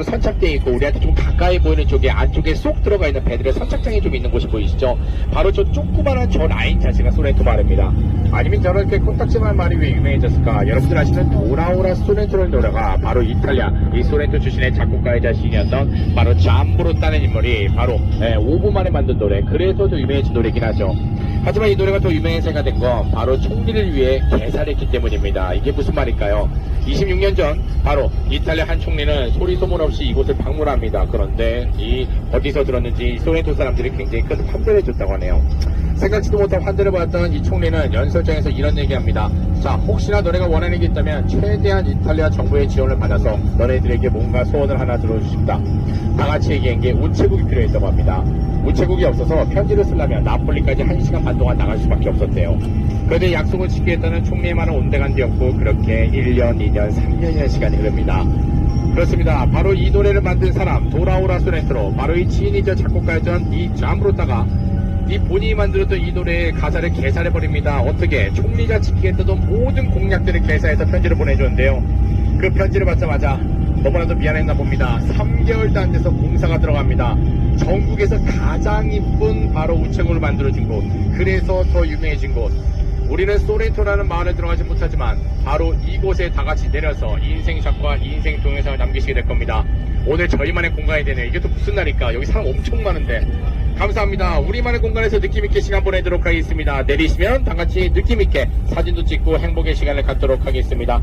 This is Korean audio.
보시면 선착되어 있고 우리한테 좀 가까이 보이는 쪽에 안쪽에 쏙 들어가 있는 배들의 선착장이 좀 있는 곳이 보이시죠? 바로 저 조그마한 저 라인 자체가 소렌토 말입니다. 아니면 저렇게 콩딱지만 말이 왜 유명해졌을까? 여러분들 아시는 도라오라 소렌토라는 노래가 바로 이탈리아 이 소렌토 출신의 작곡가이자 시인이었던 바로 잠브로따는 인물이 바로 예, 5분 만에 만든 노래 그래서 더 유명해진 노래긴 하죠. 하지만 이 노래가 더 유명해제가 된 건 바로 총리를 위해 개살했기 때문입니다. 이게 무슨 말일까요? 26년 전 바로 이탈리아 한 총리는 소리 소문 없이 이곳을 방문합니다. 그런데 이 어디서 들었는지 이 소렌토 사람들이 굉장히 큰 환대를 줬다고 하네요. 생각지도 못한 환대를 받았던 이 총리는 연설장에서 이런 얘기합니다. 자, 혹시나 너네가 원하는 게 있다면 최대한 이탈리아 정부의 지원을 받아서 너네들에게 뭔가 소원을 하나 들어주십다. 다 같이 얘기한 게 우체국이 필요했다고 합니다. 우체국이 없어서 편지를 쓰려면 나폴리까지 1시간 반 동안 나갈 수밖에 없었대요. 그런데 약속을 지키겠다는 총리의 말은 온데간데였고 그렇게 1년, 2년, 3년이라는 시간이 흐릅니다. 그렇습니다. 바로 이 노래를 만든 사람 도라오라 소렌트로 바로 이 지인이자 작곡가였던 이 잠브로타가 이 본인이 만들었던 이 노래의 가사를 개살해버립니다. 어떻게 총리가 지키겠다던 모든 공약들을 개사해서 편지를 보내줬는데요. 그 편지를 받자마자 너무나도 미안했나 봅니다. 3개월도 안 돼서 공사가 들어갑니다. 전국에서 가장 이쁜 바로 우체국을 만들어진 곳. 그래서 더 유명해진 곳. 우리는 소렌토라는 마을에 들어가지 못하지만 바로 이곳에 다 같이 내려서 인생샷과 인생 동영상을 남기시게 될 겁니다. 오늘 저희만의 공간이 되네요. 이게 또 무슨 날일까? 여기 사람 엄청 많은데. 감사합니다. 우리만의 공간에서 느낌있게 시간 보내도록 하겠습니다. 내리시면 다 같이 느낌있게 사진도 찍고 행복의 시간을 갖도록 하겠습니다.